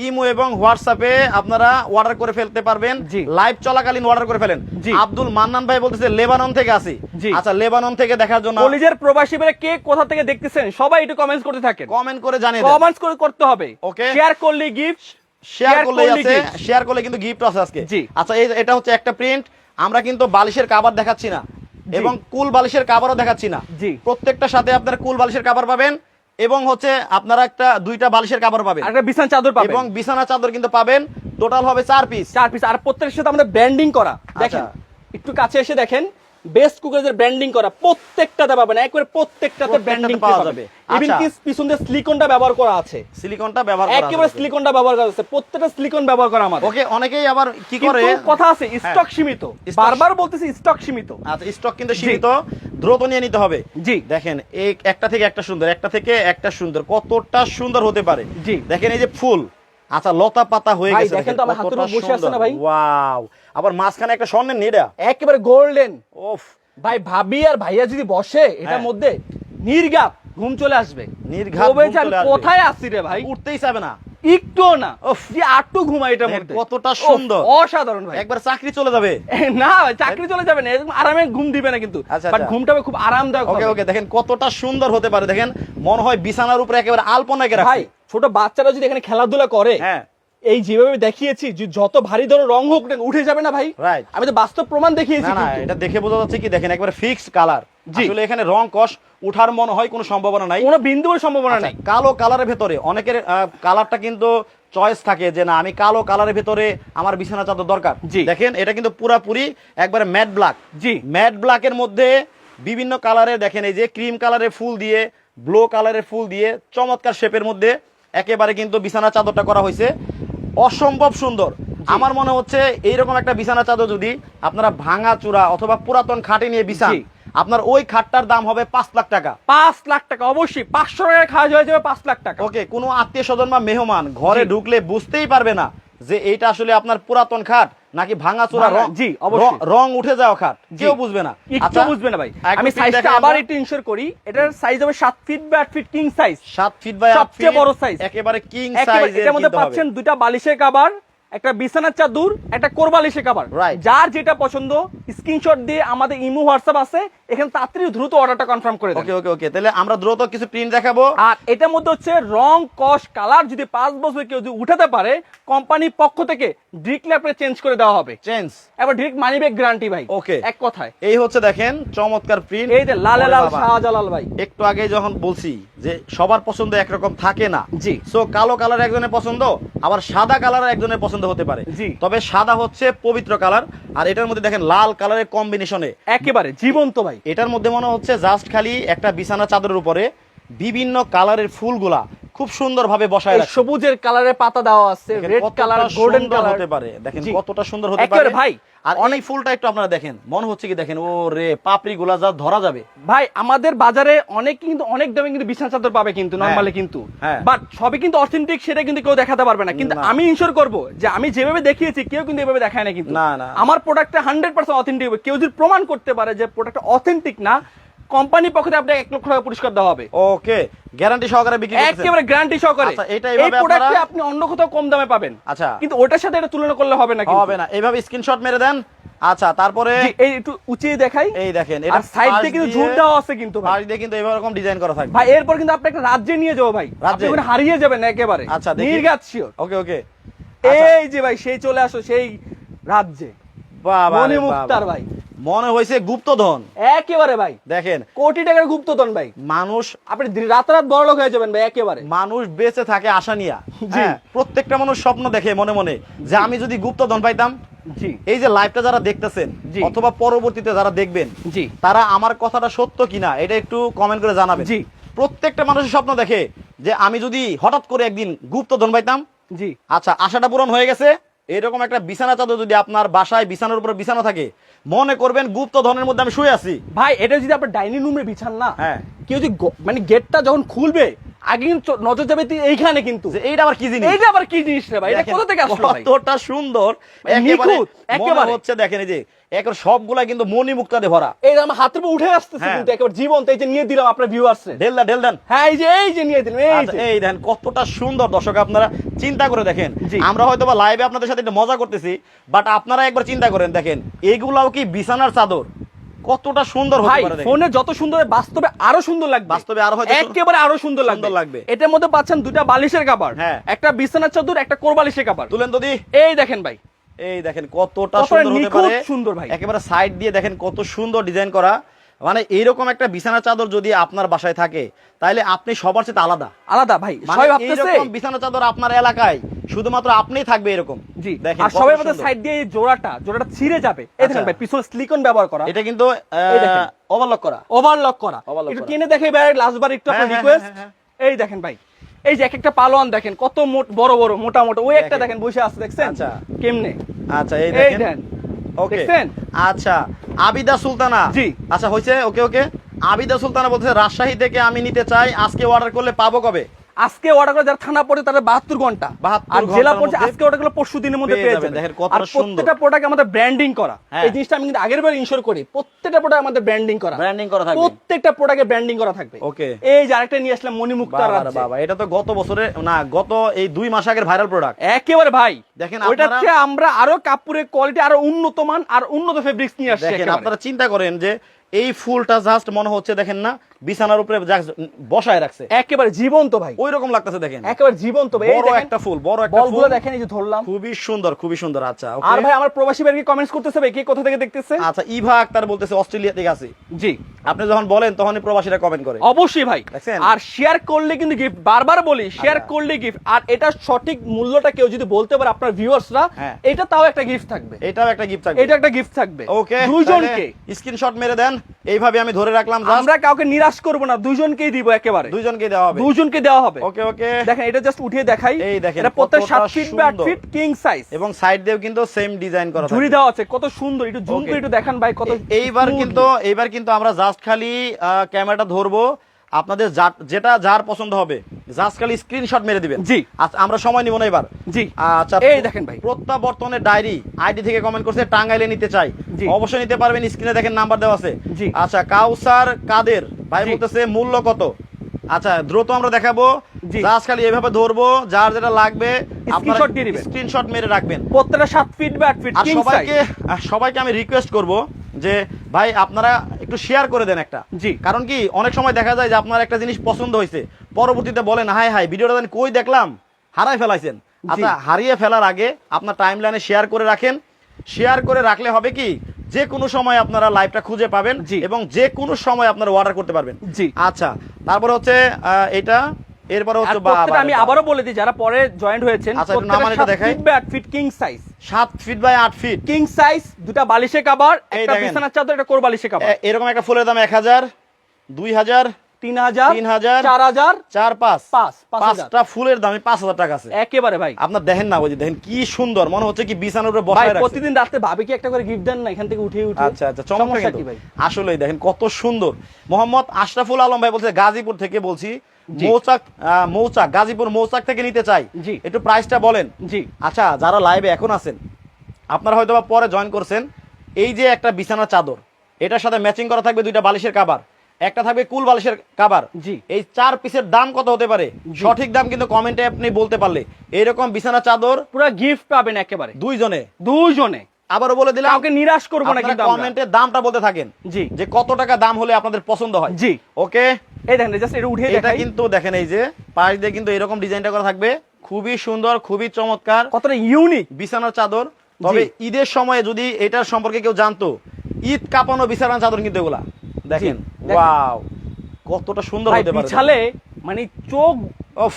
S2: ইমো এবং হোয়াটসঅ্যাপে আপনারা অর্ডার করে ফেলতে পারবেন। লাইভ চলাকালীন অর্ডার করে ফেলেন। আব্দুল মান্নান ভাই বলতেছে লেবানন থেকে আসি। আচ্ছা লেবানন থেকে দেখার জন্য
S1: কলেজের প্রবাসী ভাইরা কে কোথা থেকে দেখতেছেন? সবাই একটু কমেন্টস করতে থাকেন।
S2: কমেন্ট করে জানিয়ে দেন।
S1: কমেন্টস করে করতে হবে।
S2: Okay.
S1: শেয়ার করলে গিফট
S2: শেয়ার করলে আছে শেয়ার করলে কিন্তু গিফট আছে আজকে।
S1: জি।
S2: আচ্ছা এটা হচ্ছে একটা প্রিন্ট আমরা কিন্তু বালিশের কাবার দেখাচ্ছি না। এবং কুল বালিশের কাবারও দেখাচ্ছি না।
S1: জি।
S2: প্রত্যেকটা সাথে আপনারা কুল বালিশের কাবার পাবেন এবং হচ্ছে আপনারা একটা দুইটা বালিশের কাবার পাবেন।
S1: একটা বিছানা চাদর পাবেন।
S2: এবং বিছানা চাদর কিন্তু পাবেন। টোটাল হবে চার পিস
S1: চার পিস আর প্রত্যেকের সাথে আমাদের ব্র্যান্ডিং করা। দেখেন
S2: আচ্ছা।
S1: একটু কাছে এসে দেখেন। বেস্ট কুকারের ব্র্যান্ডিং করা প্রত্যেকটাতে পাবেন একবারে প্রত্যেকটাতে ব্র্যান্ডিং
S2: পাওয়া যাবে।
S1: ইভেন
S2: আচ্ছা।
S1: কি পিছন দিয়ে সিলিকনটা ব্যবহার করা আছে?
S2: সিলিকনটা ব্যবহার করা
S1: একেবারে। সিলিকনটা ব্যবহার করা আছে। প্রত্যেকটা সিলিকন ব্যবহার করা আমাদের।
S2: ওকে অনেকেই আবার কি করে?
S1: কথা আছে স্টক সীমিত। বারবার বলতেছি স্টক সীমিত।
S2: আচ্ছা স্টক কিন্তু সীমিত। দ্রুত নিয়ে নিতে হবে।
S1: জি।
S2: দেখেন এই একটা থেকে একটা সুন্দর একটা থেকে একটা সুন্দর কতটা সুন্দর হতে পারে?
S1: জি।
S2: দেখেন এই যে ফুল। আচ্ছা লতা পাতা হয়ে গেছে।
S1: দেখেন তো আমার হাতের উপর বসে আছে না ভাই?
S2: ওয়াও আবার মাঝখানে একটা স্বর্ণের নেড়া।
S1: একেবারে গোল্ডেন
S2: ওফ
S1: ভাই ভাবি আর ভাইয়া যদি বসে এটার
S2: হ্যাঁ।
S1: মধ্যে নির্গাপ ঘুম চলে আসবে।
S2: আসবে।
S1: কোথায় আসছি রে ভাই?
S2: উঠতেই যাবে না।
S1: একটু না। যে আটটু ঘুমাই এটা
S2: কতটা সুন্দর।
S1: অসাধারণ ভাই।
S2: একবার চাকরি চলে যাবে।
S1: না চাকরি চলে যাবে না। আরামে ঘুম দিবে না কিন্তু।
S2: আচ্ছা,
S1: বাট
S2: আচ্ছা।
S1: ঘুমটা খুব আরামদায়ক
S2: ওকে ওকে দেখেন কতটা সুন্দর হতে পারে। দেখেন মনে হয় বিছানার উপরে একেবারে আলপনা এঁকে
S1: ভাই ছোট বাচ্চারা যদি এখানে খেলাধুলা করে
S2: হ্যাঁ।
S1: এই যেভাবে দেখিয়েছি যে যত ভারী ধরো রং হোক না উঠে যাবে না ভাই. আমি তো বাস্তব প্রমাণ দেখিয়েছি
S2: না এটা দেখে বোঝা যাচ্ছে কি দেখেন একবারে ফিক্সড কালার
S1: জি।
S2: আসলে এখানে রং কষ উঠার মনে হয় কোনো সম্ভাবনা নাই।
S1: কোনো বিন্দুর সম্ভাবনা
S2: আচ্ছা,
S1: নেই।
S2: কালো কালারের ভেতরে অনেকের কালারটা কিন্তু চয়েস থাকে যে না আমি কালো কালারের ভেতরে আমার বিছানা চাদর দরকার।
S1: জি।
S2: দেখেন এটা কিন্তু পুরাপুরি একবারে ম্যাট ব্ল্যাক
S1: জি।
S2: ম্যাট ব্ল্যাকের মধ্যে বিভিন্ন কালারের দেখেন এই যে ক্রিম কালারের ফুল দিয়ে ব্লু কালারের ফুল দিয়ে চমৎকার শেপের মধ্যে একেবারে কিন্তু বিছানা চাদরটা করা হয়েছে। অসম্ভব সুন্দর। আমার মনে হচ্ছে এইরকম একটা বিছানা চাদর যদি আপনারা ভাঙা চূড়া অথবা পুরাতন খাটে নিয়ে বিছান আপনার ওই খাটটার দাম হবে পাঁচ লাখ টাকা।
S1: পাঁচ লাখ টাকা অবশ্যই পাঁচশো টাকা খাওয়া হয়ে যাবে পাঁচ লাখ টাকা।
S2: ওকে কোনো আত্মীয় স্বজন বা মেহমান ঘরে ঢুকলে বুঝতেই পারবে না যে এইটা আসলে আপনার পুরাতন খাট। নাকি ভাঙা চোরা রং?
S1: জি, অবশ্যই।
S2: রং উঠে যাওয়া খাট। কেউ বুঝবে না।
S1: একটু
S2: আচ্ছা,
S1: বুঝবে না ভাই। আমি সাইজটা আবার একটু ইনশোর করি। এটার সাইজ হবে সাত ফিট বা আট ফিট কিং সাইজ
S2: সাত ফিট বাই আট
S1: সবচেয়ে
S2: ফিট,
S1: বড় size।
S2: একেবারে কিং সাইজ
S1: এটার মধ্যে পাচ্ছেন দুইটা বালিশের কাবার একটা বিছানার চাদর একটা কোরবালিশের
S2: Right.
S1: যার যেটা পছন্দ স্ক্রিনশট দিয়ে আমাদের ইমো হোয়াটসঅ্যাপ আছে। এখানে তাড়াতাড়ি দ্রুত অর্ডারটা কনফার্ম করে দেন।
S2: ওকে ওকে ওকে। তাহলে আমরা দ্রুত কিছু প্রিন্ট দেখাবো।
S1: আর এটার মধ্যে হচ্ছে রং কস কালার যদি পাঁচ বছর কেউ যদি উঠাতে পারে কোম্পানির পক্ষ থেকে ডিরেক্টলি আপনাকে চেঞ্জ করে দেওয়া হবে।
S2: চেঞ্জ
S1: এবার ডিরেক্ট মানি ব্যাক গ্যারান্টি ভাই
S2: Okay.
S1: এক কথায়।
S2: এই হচ্ছে দেখেন চমৎকার প্রিন্ট
S1: এই যে লালে লাল শাহজালাল ভাই।
S2: একটু আগে যখন বলছি যে সবার পছন্দ একরকম থাকে না
S1: জি।
S2: সো কালো কালার একজনের পছন্দ আবার সাদা কালার একজনের পছন্দ হতে পারে।
S1: জি।
S2: তবে সাদা হচ্ছে পবিত্র কালার আর এটার মধ্যে দেখেন লাল কালারের কম্বিনেশনে
S1: একেবারে জীবন্ত ভাই।
S2: এটার মধ্যে মনে হচ্ছে জাস্ট খালি একটা বিছানা চাদরের উপরে বিভিন্ন কালারের ফুলগুলা খুব সুন্দরভাবে বসায় রাখছে।
S1: সবুজের কালারের পাতা দেওয়া আছে রেড কালার গোল্ডেন কালার।
S2: হতে পারে। দেখেন কতটা সুন্দর হতে পারে।
S1: ভাই,
S2: আর অনেক ফুলটা একটু আপনারা দেখেন। মনে হচ্ছে কি দেখেন ও রে পাপড়ি গুলা যা ধরা যাবে।
S1: ভাই আমাদের বাজারে অনেক কিন্তু অনেক দামে কিন্তু বিছানা চাদর পাবে কিন্তু নরমালি কিন্তু।
S2: হ্যাঁ।
S1: বাট সবই কিন্তু অথেন্টিক সেটা কিন্তু কেউ দেখাতে পারবে না। কিন্তু আমি ইনশোর করব যে আমি যেভাবে দেখিয়েছি কেউ কিন্তু এভাবে দেখায় না কিন্তু।
S2: না, না।
S1: আমার প্রোডাক্টটা হান্ড্রেড পার্সেন্ট অথেন্টিক হবে। কেউ যদি প্রমাণ করতে পারে যে প্রোডাক্টটা অথেন্টিক না কোম্পানির পক্ষ থেকে আপনাকে এক লক্ষ টাকা পুরস্কার দেওয়া হবে।
S2: ওকে গ্যারান্টি সহকারে বিক্রি করতেছেন।
S1: একেবারে গ্যারান্টি সহকারে।
S2: আচ্ছা, এটা
S1: এই
S2: এভাবে
S1: প্রোডাক্টে
S2: আপনারা-
S1: আপনি অন্য কোথাও কম দামে পাবেন।
S2: আচ্ছা।
S1: কিন্তু ওটার সাথে এটা তুলনা করলে হবে না কিন্তু।
S2: হবে না। এইভাবে স্ক্রিনশট মেরে দেন। আচ্ছা তারপরে
S1: এই একটু উঁচিয়ে দেখাই।
S2: এই দেখেন
S1: আর সাইড দিয়ে কিন্তু ঝুল দেওয়া আছে কিন্তু ভাই।
S2: দিয়ে কিন্তু এইভাবে এরকম ডিজাইন করা থাকবে।
S1: ভাই এরপর কিন্তু আপনি একটা রাজ্যে নিয়ে যাব ভাই।
S2: রাজ্যে?
S1: আপনি ওখানে হারিয়ে যাবেন একেবারে।
S2: আচ্ছা, দেখি।
S1: নির্গাত শিওর
S2: ওকে ওকে। আচ্ছা।
S1: এই যে ভাই সেই চলে আসো সেই রাজ্যে। মনি মুক্তার ভাই।
S2: মনে হয়েছে গুপ্তধন।
S1: একেবারে ভাই।
S2: দেখেন।
S1: কোটি টাকার গুপ্তধন ভাই।
S2: মানুষ
S1: আপনি রাতারাত বড় লোক হয়ে যাবেন ভাই একেবারে।
S2: মানুষ বেঁচে থাকে আশা নিয়া। হ্যাঁ, প্রত্যেকটা মানুষ স্বপ্ন দেখে মনে মনে যে আমি যদি গুপ্তধন পাইতাম এই যে লাইভটা যারা দেখতেছেন অথবা পরবর্তীতে যারা দেখবেন তারা আমার কথাটা সত্য কিনা এটা একটু কমেন্ট করে জানাবেন।
S1: জি।
S2: প্রত্যেকটা মানুষের স্বপ্ন দেখে যে আমি যদি হঠাৎ করে একদিন গুপ্তধন পাইতাম
S1: জি।
S2: আচ্ছা আশাটা পূরণ হয়ে গেছে এরকম একটা বিছানা চাদর যদি আপনার বাসায় বিছানার উপর বিছানা থাকে মনে করবেন গুপ্ত ধনের মধ্যে আমি শুয়ে আছি
S1: ভাই এটা যদি আপনার ডাইনিং রুমে বিছান না
S2: হ্যাঁ।
S1: কেউ যদি মানে গেটটা যখন খুলবে আগে কিন্তু নজর যাবে এইখানে কিন্তু।
S2: এইটা আবার কি জিনিস?
S1: এইটা আবার কি জিনিস রে ভাই? এটা কোথা থেকে আসলো ভাই?
S2: কতটা সুন্দর
S1: নিখুঁত, একেবারে।
S2: হচ্ছে দেখেন এই যে একবার সবগুলা কিন্তু মনি মুক্তাতে ভরা।
S1: এই আমার হাতের উপর উঠে আসতেছে
S2: হ্যাঁ।
S1: কিন্তু একেবারে জীবন্ত এই যে নিয়ে দিলাম আপনার ভিউয়ার্সে
S2: ঢেল ঢেল দেন।
S1: হ্যাঁ এই যে এই যে নিয়ে দিলাম এই
S2: আচ্ছা,
S1: যে।
S2: এই দেখেন কতটা সুন্দর দর্শক আপনারা চিন্তা করে দেখেন। আমরা হয়তো বা লাইভে আপনাদের সাথে একটু মজা করতেছি বাট আপনারা একবার চিন্তা করেন দেখেন এগুলাও কি বিছানার চাদর? কতটা সুন্দর
S1: ভাই ফোনে যত সুন্দর বাস্তবে আরও সুন্দর লাগবে।
S2: বাস্তবে আরও হয়তো
S1: একেবারে আরও সুন্দর লাগবে। এটার মধ্যে পাচ্ছেন দুটা বালিশের কাবার
S2: হ্যাঁ।
S1: একটা বিছানার চাদর একটা কোরবালিশের কাবার।
S2: তুলেন তো দি।
S1: এই দেখেন ভাই।
S2: এই দেখেন কতটা সুন্দর হতে পারে।
S1: সুন্দর ভাই।
S2: একেবারে সাইড দিয়ে দেখেন কত সুন্দর ডিজাইন করা। মানে এইরকম একটা বিছানা চাদর যদি আপনার বাসায় থাকে তাহলে আপনি সবার সাথে আলাদা।
S1: আলাদা ভাই
S2: মানে
S1: সবাই ভাবতেছে
S2: বিছানা চাদর আপনার এলাকায় শুধুমাত্র আপনিই থাকবে এরকম।
S1: জি
S2: দেখেন
S1: আর সবাই মধ্যে সাইড দিয়ে এই জোড়াটা জোড়াটা ছিঁড়ে যাবে। এই দেখেন
S2: আচ্ছা।
S1: ভাই পিছনে সিলিকন ব্যবহার করা।
S2: এটা কিন্তু ওভারলক করা।
S1: ওভারলক করা। একটু
S2: করা।
S1: টেনে দেখে ভাই লাস্ট বার একটু আপনার
S2: হ্যাঁ, হ্যাঁ,
S1: রিকোয়েস্ট
S2: হ্যাঁ,
S1: এই দেখেন ভাই এই যে এক একটা পালোয়ান দেখেন কত মোট বড় বড় মোটা মোটা। ওই একটা
S2: দেখেন।
S1: দেখেন বসে আছে দেখছেন?
S2: আচ্ছা।
S1: কেমনে?
S2: আচ্ছা এই দেখেন। ওকে আচ্ছা আবিদা সুলতানা।
S1: জি।
S2: আচ্ছা হয়েছে ওকে ওকে আবিদা সুলতানা বলছে রাজশাহী থেকে আমি নিতে চাই আজকে অর্ডার করলে পাবো কবে?
S1: আজকে অর্ডার করে যারা থানা পড়ে তাদের বাহাত্তর
S2: ঘণ্টা।
S1: আর জেলা পড়ছে আজকে অর্ডার করলে পরশু দিনের মধ্যে
S2: পেয়ে যাবেন। কতটা
S1: আর প্রত্যেকটা প্রোডাক্ট আমাদের ব্র্যান্ডিং করা।
S2: হ্যাঁ।
S1: এই জিনিসটা আমি কিন্তু আগের বার ইনশোর করি। প্রত্যেকটা প্রোডাক্ট আমাদের ব্র্যান্ডিং করা।
S2: ব্র্যান্ডিং করা থাকবে।
S1: প্রত্যেকটা প্রোডাক্টে ব্র্যান্ডিং করা থাকবে।
S2: ওকে।
S1: এই যে আরেকটা নিয়ে আসলাম মণিমুক্তার রাজ্যে।
S2: বাবা এটা তো গত বছরে না গত এই দুই মাস আগের ভাইরাল প্রোডাক্ট
S1: একেবারে ভাই
S2: দেখেন
S1: ওইটা হচ্ছে আমরা আরও কাপড়ের কোয়ালিটি আরও উন্নত মান আর উন্নত ফেব্রিক্স নিয়ে আসছি
S2: আপনারা চিন্তা করেন যে এই ফুলটা জাস্ট মনে হচ্ছে দেখেন না বিছানার উপরে বসায় রাখছে।
S1: একেবারে জীবন্ত ভাই।
S2: ওই রকম লাগতেছে দেখেন।
S1: একেবারে জীবন্ত ভাই।
S2: বড় একটা ফুল বড় একটা ফুল।
S1: দেখেন এই যে ধরলাম।
S2: খুবই সুন্দর খুবই সুন্দর আচ্ছা।
S1: আর ভাই আমার প্রবাসী ভাইকে কমেন্টস করতেছে ভাই? কে কোথা থেকে দেখতেছে?
S2: আচ্ছা ইভা আক্তার বলতেছে অস্ট্রেলিয়া থেকে আছে।
S1: জি।
S2: আপনি যখন বলেন তখনই প্রবাসীরা কমেন্ট করে।
S1: অবশ্যই ভাই।
S2: দেখছেন?
S1: আর শেয়ার করলে কিন্তু গিফট বারবার বলি শেয়ার
S2: আচ্ছা।
S1: করলে গিফট আর এটা সঠিক মূল্যটা কেউ যদি বলতে পারে আপনার ভিউয়ার্সরা
S2: হ্যাঁ।
S1: এটা তাও একটা গিফট থাকবে।
S2: এটাও একটা গিফট থাকবে।
S1: এটা একটা গিফট থাকবে।
S2: ওকে
S1: দুইজনকে।
S2: স্ক্রিনশট মেরে দেন। এইভাবে আমি ধরে রাখলাম
S1: আমরা কাউকে নিরাশ করব না দুইজনকেই দিব একেবারে।
S2: দুইজনকে দেওয়া হবে।
S1: দুইজনকে দেওয়া হবে।
S2: ওকে ওকে।
S1: দেখেন এটা জাস্ট উঠিয়ে দেখাই।
S2: এই দেখেন
S1: এটা প্রত্যেক
S2: কতটা
S1: 7 feet by 8 feet king size
S2: এবং সাইড দিয়েও কিন্তু সেম ডিজাইন করা
S1: ঝুড়ি
S2: ঝুরি
S1: দেওয়া আছে কত সুন্দর। একটু জুম করে একটু দেখান ভাই কত
S2: এইবার কিন্তু এইবার কিন্তু আমরা জাস্ট খালি ক্যামেরাটা ধরবো। আপনাদের যেটা যার পছন্দ হবে জাস্ট খালি স্ক্রিনশট মেরে দিবেন।
S1: জি।
S2: আচ্ছা আমরা সময় নিব না এবার।
S1: জি।
S2: আচ্ছা
S1: এই দেখেন ভাই।
S2: প্রত্যাবর্তনের ডায়েরি আইডি থেকে কমেন্ট করছে টাঙ্গাইলে নিতে চাই। অবশ্যই নিতে পারবেন স্ক্রিনে দেখেন নাম্বার দেওয়া আছে।
S1: জি।
S2: আচ্ছা কাউসার কাদের? ভাই বলতেছে মূল্য কত? আচ্ছা দ্রুত আমরা দেখাবো। জাস্ট খালি এইভাবে ধরবো যার যেটা লাগবে
S1: Screenshot দিয়ে দিবেন।
S2: স্ক্রিনশট মেরে রাখবেন।
S1: প্রত্যেকটা 7 ফিট 8 ফিট
S2: আর সবাইকে সবাইকে আমি রিকোয়েস্ট করব যে ভাই আপনারা একটু শেয়ার করে দেন একটা।
S1: জি।
S2: কারণ কি অনেক সময় দেখা যায় যে আপনার একটা জিনিস পছন্দ হয়েছে। পরবর্তীতে বলেন হাই হাই ভিডিওটা জানি কই দেখলাম? হারাই ফেলাইছেন। আচ্ছা হারিয়ে ফেলার আগে আপনার টাইম লাইনে শেয়ার করে রাখেন। শেয়ার করে রাখলে হবে কি যে কোনো সময় আপনারা লাইভটা খুঁজে পাবেন। এবং যে কোনো সময় আপনারা অর্ডার করতে পারবেন
S1: জি।
S2: আচ্ছা তারপর হচ্ছে আহ, এটা এরপরে হচ্ছে
S1: বাবা আমি আবারও বলে দিই যারা পরে জয়েন্ট হয়েছেন
S2: আচ্ছা, নামান দেখাই।
S1: Feet by 8 feet king size
S2: সাত ফিট বাই আট ফিট
S1: কিং সাইজ দুটা বালিশে কাবার একটা বিছানার চাদর একটা কোর বালিশে কাবার
S2: এরকম একটা ফুলের দাম এক হাজার দুই হাজার
S1: 3000
S2: 3000
S1: 4000
S2: চার পাঁচ।
S1: পাঁচ, হাজার।
S2: পাঁচটা ফুলের দামে পাঁচ হাজার টাকা আছে।
S1: একেবারে ভাই।
S2: আপনার দেখেন না দেখেন কি সুন্দর মনে হচ্ছে কি বিছানার উপরে বসায় রাখছে।
S1: প্রতিদিন রাতে ভাবে কি একটা করে গিফট দেন না এখান থেকে উঠে উঠে
S2: আচ্ছা আচ্ছা চমৎকার কিন্তু। আসলেই দেখেন কত সুন্দর। মোহাম্মদ আশরাফুল আলম ভাই বলছে গাজীপুর থেকে বলছি মৌচাক মৌচাক গাজীপুর মৌচাক থেকে নিতে চাই। একটু প্রাইসটা বলেন।
S1: জি।
S2: আচ্ছা যারা লাইভে এখন আছেন আপনারা হয়তো পরে জয়েন করছেন। এই যে একটা বিছানার চাদর এটার সাথে ম্যাচিং করা থাকবে দুইটা বালিশের কাবার একটা থাকবে কুল বালিশের কাবার
S1: জি।
S2: এই চার পিসের দাম কত হতে পারে? সঠিক দাম কিন্তু কমেন্টে আপনি বলতে পারলে। এইরকম বিছানা চাদর
S1: পুরো গিফট পাবেন একেবারে।
S2: দুইজনে।
S1: দুইজনে।
S2: আবারও বলে দিলাম
S1: কাউকে নিরাশ করব না কিন্তু
S2: কমেন্টে দামটা বলতে থাকেন।
S1: জি।
S2: যে কত টাকা দাম হলে আপনাদের পছন্দ হয়।
S1: জি।
S2: ওকে?
S1: এই দেখেন জাস্ট এটা উঠিয়ে
S2: এটা কিন্তু দেখেন এই যে পাশ দিয়ে কিন্তু এরকম ডিজাইনটা করা থাকবে। খুবই সুন্দর খুবই চমৎকার।
S1: কতটা ইউনিক
S2: বিছানার চাদর। তবে ঈদের সময়ে যদি এটার সম্পর্কে কেউ জানতো ঈদ কাঁপানো বিছানার চাদর কিন্তু এগুলা। দেখেন। ওয়াও কতটা সুন্দর হতে পারে।
S1: বিছালে মানে চোখ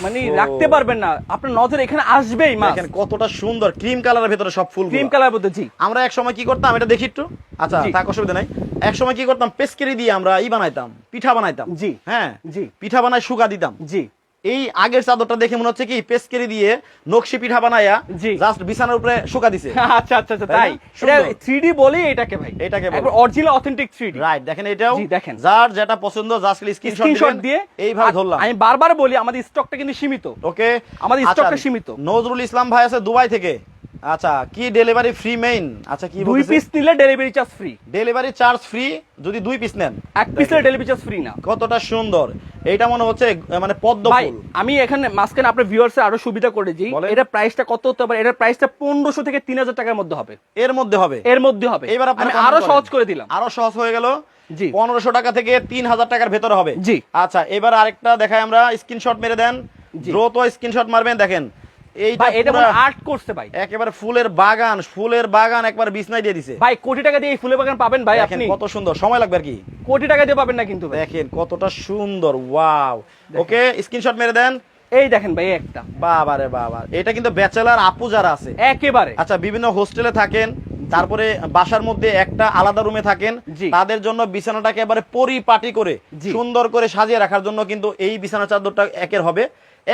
S1: মানে রাখতে পারবেন না। আপনার নজর এখানে আসবেই মাস
S2: দেখেন কতটা সুন্দর ক্রিম কালারের ভেতরে সব ফুল
S1: ক্রিম কালার মধ্যে জি।
S2: আমরা এক সময় কি করতাম এটা দেখি একটু? আচ্ছা। থাক অসুবিধা নাই। এক সময় কি করতাম পেস্কেরি দিয়ে আমরা ই বানাইতাম পিঠা বানাইতাম।
S1: জি।
S2: হ্যাঁ
S1: জি।
S2: পিঠা বানায় সুগা দিতাম।
S1: জি।
S2: এই আগের চাদরটা দেখে মনে হচ্ছে কি পেস্কেরি দিয়ে নকশি পিঠা বানায়া। জাস্ট বিছানার উপরে শুকা দিছে।
S1: আচ্ছা আচ্ছা আচ্ছা
S2: তাই
S1: এটা 3D বলি এটাকে ভাই।
S2: এটাকে বলে।
S1: অরিজিনাল অথেন্টিক 3D
S2: রাইট দেখেন এটাও।
S1: জি, দেখেন।
S2: যার যেটা পছন্দ জাস্ট স্ক্রিনশট
S1: স্ক্রিনশট দিয়ে।
S2: এইভাবে
S1: আর
S2: ধরলাম।
S1: আমি বারবার বলি আমাদের স্টকটা কিন্তু সীমিত।
S2: ওকে
S1: আমাদের
S2: আচ্ছা,
S1: স্টকটা সীমিত।
S2: নজরুল ইসলাম ভাই আছে দুবাই থেকে। আচ্ছা কি ডেলিভারি ফ্রি মেইন আচ্ছা কি
S1: দুই পিস নিলে delivery charge free
S2: delivery charge free যদি দুই পিস নেন।
S1: এক পিসের ডেলিভারি চার্জ ফ্রি না।
S2: কতটা সুন্দর। এইটা মনে হচ্ছে মানে পদ্ম
S1: ভাই
S2: ফুল।
S1: আমি এখানে মাঝখানে আপনার ভিউয়ার্সে আরও সুবিধা করে দিই। এটা প্রাইসটা কত হতে পারে? এটার প্রাইসটা পনেরোশো থেকে তিন হাজার টাকার মধ্যে হবে।
S2: এর মধ্যে হবে?
S1: এর মধ্যে হবে।
S2: এবার
S1: আমি
S2: আরও
S1: সহজ করে দিলাম।
S2: আরও সহজ হয়ে গেল।
S1: জি।
S2: পনেরোশো টাকা থেকে তিন হাজার টাকার ভেতরে হবে।
S1: জি।
S2: আচ্ছা এবার আরেকটা দেখাই আমরা। স্ক্রিনশট মেরে দেন। দ্রুত স্ক্রিনশট মারবেন। দেখেন
S1: আর্ট করছে ভাই।
S2: একেবারে ফুলের বাগান ফুলের বাগান একবার বিছনায় দিয়ে দিছে।
S1: ভাই কোটি টাকা দিয়ে এই ফুলের বাগান পাবেন ভাই আপনি।
S2: কত সুন্দর সময় লাগবে আর কি।
S1: কোটি টাকা দিয়ে পাবেন না কিন্তু
S2: দেখেন কতটা সুন্দর ওয়াও। ওকে স্ক্রিনশট মেরে দেন।
S1: এই দেখেন ভাই একটা।
S2: বাবা রে বাবা এটা কিন্তু ব্যাচেলার আপু যারা আছে।
S1: একেবারে।
S2: আচ্ছা বিভিন্ন হোস্টেলে থাকেন তারপরে বাসার মধ্যে একটা আলাদা রুমে থাকেন। তাদের জন্য বিছানাটাকে এবারে পরিপাটি করে সুন্দর করে সাজিয়ে রাখার জন্য কিন্তু এই বিছানা চাদরটা একের হবে।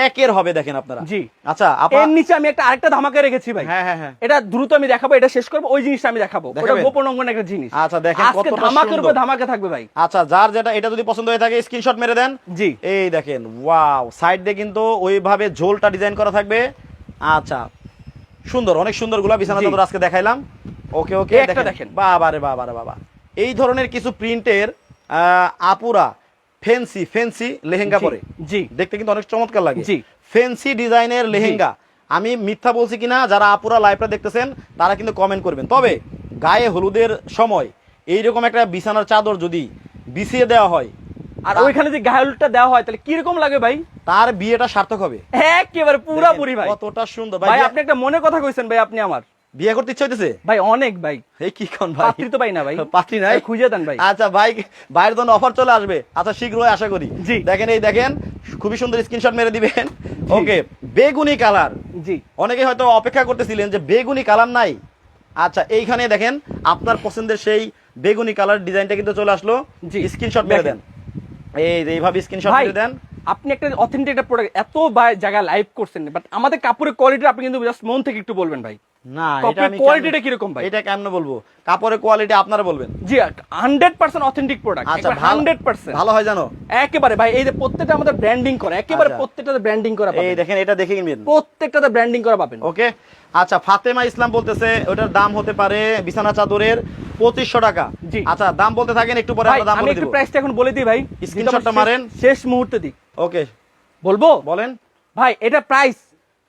S2: একের হবে দেখেন আপনারা।
S1: জি।
S2: আচ্ছা
S1: এর নিচে আমি একটা আরেকটা ধামাকা রেখেছি ভাই।
S2: হ্যাঁ হ্যাঁ হ্যাঁ।
S1: এটা দ্রুত আমি দেখাবো এটা শেষ করব ওই জিনিসটা আমি দেখাবো।
S2: দেখাবেন?
S1: গোপন অঙ্গন একটা জিনিস।
S2: আচ্ছা, দেখেন
S1: আজকে
S2: কতটা
S1: ধামাকের উপর। ধামাকা থাকবে ভাই।
S2: আচ্ছা যার যেটা এটা যদি পছন্দ হয়ে থাকে স্ক্রিনশট মেরে দেন।
S1: জি।
S2: এই দেখেন ওয়াও সাইড দিয়ে কিন্তু ওইভাবে ঝোলটা ডিজাইন করা থাকবে। আচ্ছা সুন্দর অনেক সুন্দরগুলা বিছানা। চাদর আজকে দেখাইলাম। ওকে ওকে
S1: দেখেন।
S2: বাবা রে বাবা রে বাবা। এই ধরনের কিছু প্রিন্টের আপুরা ফেন্সি ফেন্সি লেহেঙ্গা পরে।
S1: জি।
S2: দেখতে কিন্তু অনেক চমৎকার লাগে।
S1: জি।
S2: ফেন্সি ডিজাইনের লেহেঙ্গা। আমি মিথ্যা বলছি কিনা যারা আপুরা লাইভটা দেখতেছেন তারা কিন্তু কমেন্ট করবেন। তবে গায়ে হলুদের সময় এইরকম একটা বিছানার চাদর যদি বিছিয়ে দেওয়া হয়
S1: আর ওইখানে যে গায়লটা দেওয়া হয় তাহলে কীরকম লাগে ভাই?
S2: তার বিয়েটা সার্থক হবে।
S1: একেবারে পুরাপুরি ভাই।
S2: কতটা সুন্দর।
S1: ভাই
S2: ভাই
S1: আপনি একটা মনে কথা কইছেন ভাই আপনি আমার।
S2: বিয়ে করতে ইচ্ছা হইতেছে?
S1: ভাই অনেক ভাই।
S2: এই কি কোন ভাই?
S1: পাত্রী তো পাই না ভাই।
S2: পাত্রী নাই?
S1: খুঁজে দেন ভাই।
S2: আচ্ছা ভাই বাইরের জন্য অফার চলে আসবে। আচ্ছা শীঘ্রই আশা করি।
S1: জি।
S2: দেখেন এই দেখেন খুবই সুন্দর স্ক্রিনশট মেরে দিবেন। ওকে বেগুনি কালার।
S1: জি।
S2: অনেকে হয়তো অপেক্ষা করতেছিলেন যে বেগুনি কালার নাই। আচ্ছা এইখানে দেখেন আপনার পছন্দের সেই বেগুনি কালার ডিজাইনটা কিন্তু চলে আসলো।
S1: জি।
S2: স্ক্রিনশট মেরে। দেন। এই যে এইভাবে স্ক্রিনশট
S1: ভাই
S2: মেরে দেন।
S1: আপনি একটা অথেন্টিক একটা প্রোডাক্ট এত জায়গায় লাইভ করছেন বাট আমাদের কাপড়ের কোয়ালিটি আপনি কিন্তু জাস্ট মন থেকে একটু বলবেন ভাই।
S2: না এটা আমি
S1: quality টা
S2: কেমনে-
S1: ভাই?
S2: এটা কেমনে বলব? কাপড়ের কোয়ালিটি আপনারা বলবেন।
S1: জি হান্ড্রেড পার্সেন্ট অথেন্টিক প্রোডাক্ট
S2: আচ্ছা
S1: হান্ড্রেড পার্সেন্ট
S2: ভালো হয় জানো?
S1: একেবারে ভাই এই যে প্রত্যেকটা আমাদের ব্র্যান্ডিং করা একেবারে
S2: আচ্ছা।
S1: প্রত্যেকটাতে ব্র্যান্ডিং করা
S2: এই দেখেন এটা দেখে কিনবেন।
S1: প্রত্যেকটাতে ব্র্যান্ডিং করা পাবেন।
S2: ওকে আচ্ছা ফাতেমা ইসলাম বলতেছে ওটার দাম হতে পারে বিছানা চাদরের পঁচিশশো টাকা।
S1: জি।
S2: আচ্ছা দাম বলতে থাকেন একটু পরে
S1: ভাই
S2: আমরা দাম
S1: আমি
S2: বলে
S1: একটু প্রাইসটা এখন বলে দিই ভাই।
S2: Screenshot টা
S1: শেষ-
S2: মারেন।
S1: শেষ মুহূর্তে দিই।
S2: ওকে
S1: বলব?
S2: বলেন।
S1: ভাই এটা প্রাইস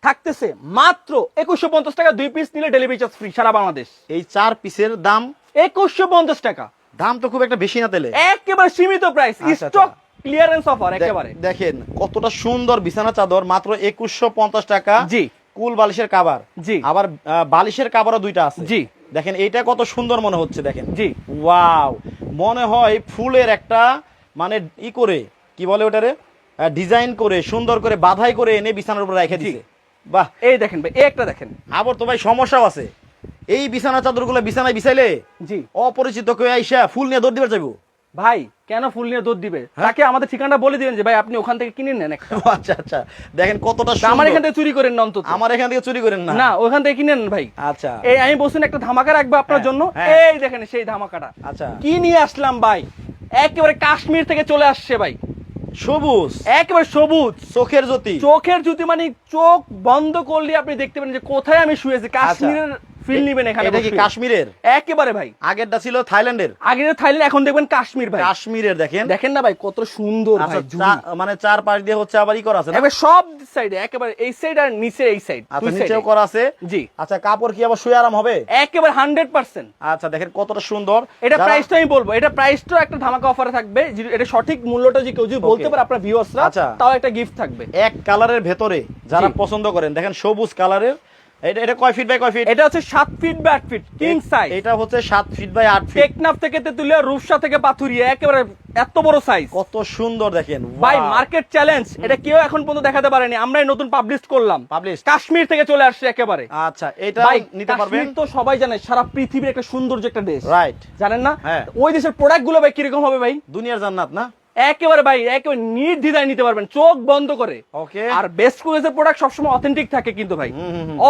S1: থাকতেছে মাত্র একুশশো পঞ্চাশ টাকা দুই পিস নিলে ডেলিভারি চার্জ ফ্রি সারা বাংলাদেশ।
S2: এই চার পিসের দাম?
S1: একুশশো পঞ্চাশ টাকা।
S2: দাম তো খুব একটা বেশি না তেলে
S1: একেবারে সীমিত প্রাইস স্টক। ক্লিয়ারেন্স অফার একেবারে।
S2: দেখেন কতটা সুন্দর বিছানা চাদর মাত্র একুশশো পঞ্চাশ টাকা।
S1: জি।
S2: কুল বালিশের কাবার
S1: জি।
S2: আবার বালিশের কাবারও দুইটা আছে।
S1: জি।
S2: দেখেন এইটা কত সুন্দর মনে হচ্ছে দেখেন।
S1: জি।
S2: ওয়াও! মনে হয় ফুলের একটা মানে ই করে কি বলে ওটারে? ডিজাইন করে সুন্দর করে বাধাই করে এনে বিছানার উপর রেখে দিছে। বাহ
S1: এই দেখেন ভাই এই একটা দেখেন।
S2: আবার তো ভাই সমস্যাও আছে। এই বিছানা চাদরগুলো বিছানায় বিছাইলে
S1: জি।
S2: অপরিচিত কেউ আইসা ফুল নিয়ে দৌড় দিবে যাব
S1: ভাই কেন ফুল নিয়ে দুধ দিবে?
S2: হ্যাঁ?
S1: তাকে আমাদের ঠিকানাটা বলে দিবেন যে ভাই আপনি ওখান থেকে কিনে নেন একটা।
S2: আচ্ছা আচ্ছা। দেখেন কতটা
S1: আমার এখান থেকে চুরি করেন না অন্তত।
S2: আমার এখান থেকে চুরি করেন না?
S1: না ওখান থেকে কিনে নেন ভাই।
S2: আচ্ছা।
S1: এই আমি বলছেন একটা ধামাকা রাখব আপনার
S2: হ্যাঁ,
S1: জন্য।
S2: হ্যাঁ।
S1: এই দেখেন সেই ধামাকাটা।
S2: আচ্ছা।
S1: কি নিয়ে আসলাম ভাই? একেবারে কাশ্মীর থেকে চলে আসছে ভাই।
S2: সবুজ।
S1: একেবারে সবুজ।
S2: চোখের জ্যোতি।
S1: চোখের জ্যোতি মানে চোখ বন্ধ করলে আপনি দেখতে পারেন যে কোথায় আমি শুয়েছি। কাশ্মীরের ফিল নিবেন এখানে
S2: এটা কি কাশ্মীরের?
S1: একেবারে ভাই।
S2: আগেরটা ছিল থাইল্যান্ডের।
S1: আগে থাইল্যান্ড এখন দেখবেন কাশ্মীর ভাই।
S2: কাশ্মীরের দেখেন।
S1: দেখেন না ভাই কত সুন্দর
S2: আচ্ছা
S1: ভাই
S2: মানে চার পাশ দিয়ে হচ্ছে আবার ই করা আছে
S1: এবার সব সাইডে একেবারে এই সাইড আর নিচে এই সাইড
S2: আচ্ছা নিচেও করা আছে।
S1: জি।
S2: আচ্বারে কাপড় কি আবার শুয়ে আরাম হবে?
S1: একেবারে হান্ড্রেড পার্সেন্ট
S2: আচ্ছা দেখেন কতটা সুন্দর।
S1: এটা প্রাইসটা আমি বলব এটা প্রাইসটা একটা ধামাকা অফারে থাকবে। এটা সঠিক মূল্যটা যে কেউ যদি বলতে. পারে আপনার ভিউয়ার্সরা
S2: আচ্ছা।
S1: তাও একটা গিফট থাকবে।
S2: এক কালারের ভেতরে যারা পছন্দ করেন দেখেন সবুজ কালারের এটা এটা কয় ফিট বাই কয় ফিট
S1: এটা হচ্ছে সাত ফিট বাই আট ফিট কিং সাইজ
S2: এটা হচ্ছে সাত ফিট বাই আট ফিট
S1: টেকনাফ থেকে তেতুলিয়া রূপসা থেকে পাথুরিয়া একেবারে এত বড় সাইজ
S2: কত সুন্দর দেখেন
S1: ভাই মার্কেট চ্যালেঞ্জ এটা কেউ এখন পর্যন্ত দেখাতে পারেনি আমরাই নতুন পাবলিশ করলাম।
S2: পাবলিশ
S1: কাশ্মীর থেকে চলে আসছে একেবারে।
S2: আচ্ছা এটা নিতে পারবেন?
S1: কাশ্মীর তো সবাই জানে সারা পৃথিবীর একটা সৌন্দর্য একটা দেশ।
S2: রাইট
S1: জানেন না?
S2: হ্যাঁ।
S1: ওই দেশের প্রোডাক্টগুলো ভাই কীরকম হবে ভাই?
S2: দুনিয়ার জান্নাত না?
S1: একেবারে ভাই একেবারে নির্দ্বিধায় নিতে পারবেন চোখ বন্ধ করে।
S2: ওকে
S1: আর বেস্ট কোয়ালিটির প্রোডাক্ট সবসময় অথেন্টিক থাকে কিন্তু ভাই।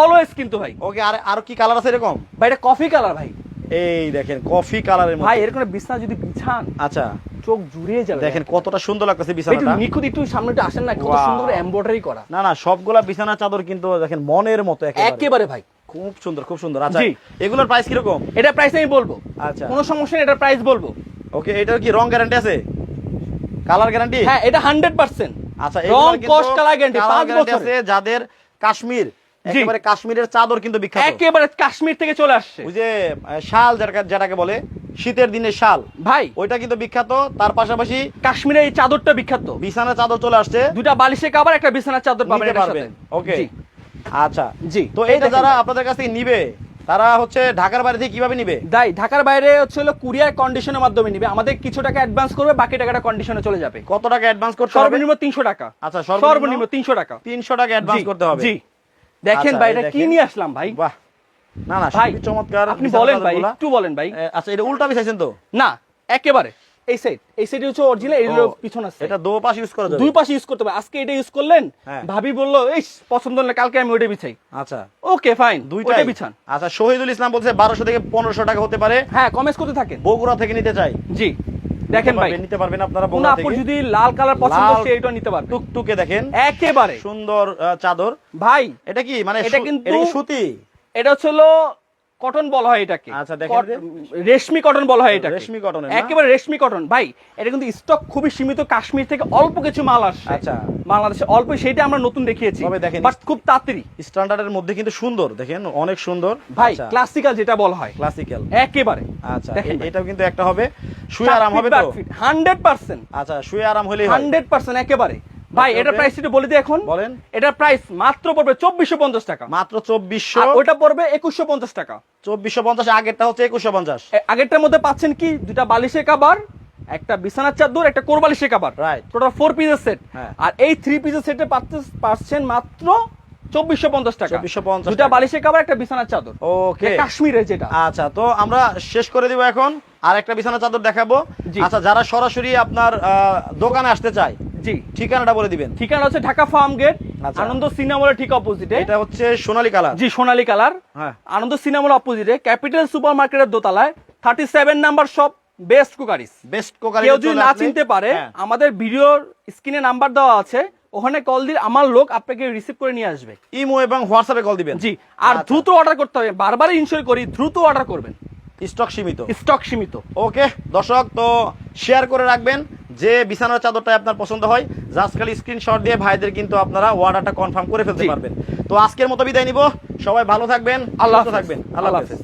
S1: অলওয়েজ কিন্তু ভাই।
S2: ওকে আর আর কি কালার আছে এরকম?
S1: ভাই এটা কফি কালার ভাই।
S2: এই দেখেন কফি কালারের
S1: ভাই এরকম একটা বিছানা যদি বিছান
S2: আচ্ছা।
S1: চোখ জুড়িয়ে যাবে।
S2: দেখেন কতটা সুন্দর লাগতেছে
S1: একটু
S2: বিছানাটা।
S1: নিখুঁত একটু সামনে একটু আসেন না কত. সুন্দর এমব্রয়ডারি করা।
S2: না না সবগুলা বিছানা চাদর কিন্তু দেখেন মনের মতো একেবারে।
S1: একেবারে ভাই।
S2: খুব সুন্দর খুব সুন্দর। আচ্ছা। এগুলোর প্রাইস কীরকম?
S1: এটা প্রাইস আমি বলব।
S2: আচ্ছা।
S1: কোনো সমস্যা নেই এটা প্রাইস বলব।
S2: ওকে এটার কি রং গ্যারান্টি আছে? কালার গ্যারান্টি
S1: হ্যাঁ এটা হান্ড্রেড পার্সেন্ট
S2: আচ্ছা
S1: রং কস্ট কালার গ্যারান্টি
S2: colour
S1: পাঁচ বছর
S2: আছে যাদের কাশ্মীর একেবারে কাশ্মীরের চাদর কিন্তু বিখ্যাত।
S1: একেবারে কাশ্মীর থেকে চলে আসছে।
S2: ওই যে শাল যেটাকে যেটাকে বলে শীতের দিনে শাল।
S1: ভাই।
S2: ওইটা কিন্তু বিখ্যাত তার পাশাপাশি
S1: কাশ্মীরের এই চাদরটা বিখ্যাত।
S2: বিছানা চাদর চলে আসছে।
S1: দুটা বালিশে কাবার একটা বিছানার চাদর পাবেন
S2: ওকে আচ্ছা।
S1: জি।
S2: তো
S1: এই
S2: এটা যারা আপনাদের কাছ থেকে নিবে তারা হচ্ছে ঢাকার বাইরে থেকে কীভাবে নিবে?
S1: দাই ঢাকার বাইরে হচ্ছে হলো কুরিয়ার কন্ডিশনের মাধ্যমে নিবে। আমাদের কিছু টাকা অ্যাডভান্স করবে বাকি টাকাটা কন্ডিশনে চলে যাবে।
S2: কত টাকা অ্যাডভান্স করতে হবে?
S1: সর্বনিম্ন তিনশো টাকা।
S2: আচ্ছা
S1: সর্বনিম্ন
S2: সর্বনিম্ন
S1: তিনশো টাকা।
S2: তিনশো টাকা অ্যাডভান্স করতে হবে।
S1: জি। দেখেন
S2: আচ্ছা,
S1: ভাই এটা কি নিয়ে আসলাম ভাই?
S2: বাহ। না না
S1: ভাই
S2: চমৎকার
S1: আপনি বলেন ভাই। একটু বলেন ভাই।
S2: আচ্ছা এটা উল্টা বিছাইছেন তো
S1: না একেবারে। এই সাইড এই সাইড হচ্ছে অরিজিনাল হলো
S2: ও,
S1: পিছন আছে।
S2: এটা দো পাশ ইউজ করা যাবে।
S1: দুই পাশে ইউজ করতে হবে। আজকে এটা ইউজ করলেন
S2: হ্যাঁ।
S1: ভাবি বলল এই পছন্দ হলে কালকে আমি ওইটা বিছাই।
S2: আচ্ছা।
S1: ওকে ফাইন দুইটা বিছান।
S2: আচ্ছা শহীদুল ইসলাম বলছে বারোশো থেকে পনেরোশো টাকা হতে পারে।
S1: হ্যাঁ কমেন্টস করতে থাকেন।
S2: বগুড়া থেকে নিতে চাই।
S1: জি দেখেন ভাই।
S2: নিতে পারবেন আপনারা বগুড়া থেকে।
S1: যদি লাল কালার পছন্দ সে এটা নিতে পারবে
S2: টুকটুকে দেখেন।
S1: একেবারে।
S2: সুন্দর চাদর।
S1: ভাই
S2: এটা কি মানে
S1: এটা কিন্তু-
S2: সুতি?
S1: এটা হচ্ছে কটন বলা হয় এটাকে।
S2: আচ্ছা, দেখেন
S1: রেশমি কটন বলা হয় এটাকে।
S2: রেশমি কটনের না?
S1: একেবারে রেশমি কটন ভাই এটা কিন্তু স্টক খুবই সীমিত। কাশ্মীর থেকে অল্প কিছু মাল আসছে।
S2: আচ্ছা।
S1: বাংলাদেশে অল্প সেটা আমরা নতুন দেখিয়েছি।
S2: তবে দেখেন-
S1: বাট খুব তাড়াতাড়ি।
S2: স্ট্যান্ডার্ডের মধ্যে কিন্তু সুন্দর দেখেন অনেক সুন্দর।
S1: ভাই ক্লাসিক্যাল যেটা বলা হয়।
S2: ক্লাসিক্যাল
S1: একেবারে।
S2: আচ্ছা
S1: দেখেন
S2: এটাও কিন্তু একটা হবে। শুয়ে আরাম হবে তো?
S1: হান্ড্রেড পার্সেন্ট
S2: আচ্ছা শুয়ে আরাম হলেই
S1: হান্ড্রেড পার্সেন্ট একেবারে। ভাই এটা প্রাইস একটু বলে দিই এখন।
S2: বলেন।
S1: এটা প্রাইস মাত্র পড়বে চব্বিশশো পঞ্চাশ টাকা।
S2: মাত্র চব্বিশশো।
S1: আর ওটা পড়বে একুশশো পঞ্চাশ টাকা।
S2: চব্বিশশো পঞ্চাশ আগেরটা হচ্ছে একুশশো পঞ্চাশ।
S1: এ- আগেরটার মধ্যে পাচ্ছেন কি? দুটা বালিশের কাবার একটা বিছানার চাদর একটা কোরবালিশের কাবার।
S2: Right.
S1: টোটাল ফোর পিসের সেট। আর এই থ্রি পিসের সেটে পাচ্ছেন মাত্র চব্বিশশো পঞ্চাশ টাকা।
S2: 2450
S1: দুটা
S2: টাকা।
S1: বালিশের কাবার একটা বিছানার চাদর।
S2: ওকে
S1: এটা কাশ্মীরের যেটা।
S2: আচ্ছা তো আমরা শেষ করে দিব এখন। আর একটা বিছানার চাদর দেখাবো। আচ্ছা যারা সরাসরি আপনার দোকানে আসতে চায়
S1: জি।
S2: ঠিকানাটা বলে দিবেন।
S1: ঠিকানা হচ্ছে ঢাকা ফার্ম গেট
S2: আচ্ছা।
S1: আনন্দ সিনেমার ঠিক অপোজিটে
S2: এটা হচ্ছে সোনালী কালার।
S1: জি সোনালী কালার।
S2: হ্যাঁ।
S1: আনন্দ সিনেমার অপোজিটে ক্যাপিটাল সুপার মার্কেটের দোতলায় thirty seven number shop best cookeries
S2: best
S1: কেউ যদি না চিনতে পারে
S2: হ্যাঁ।
S1: আমাদের ভিডিওর স্ক্রিনে নাম্বার দেওয়া আছে ওখানে কল দিলে আমার লোক আপনাকে রিসিভ করে নিয়ে আসবে।
S2: ইমো এবং হোয়াটসঅ্যাপে কল দিবেন।
S1: জি আর
S2: আচ্ছা।
S1: দ্রুত অর্ডার করতে হবে বারবার ইনশোর করি দ্রুত অর্ডার করবেন।
S2: স্টক সীমিত।
S1: স্টক সীমিত।
S2: ওকে দর্শক তো শেয়ার করে রাখবেন। যে বিছানার চাদরটা আপনার পছন্দ হয় জাস্ট খালি স্ক্রিনশট দিয়ে ভাইদের কিন্তু আপনারা অর্ডারটা কনফার্ম করে ফেলতে পারবেন। তো আজকের মতো বিদায় নিব। সবাই ভালো থাকবেন
S1: আল্লাহ
S2: থাকবেন। আল্লাহ
S1: হাফেজ।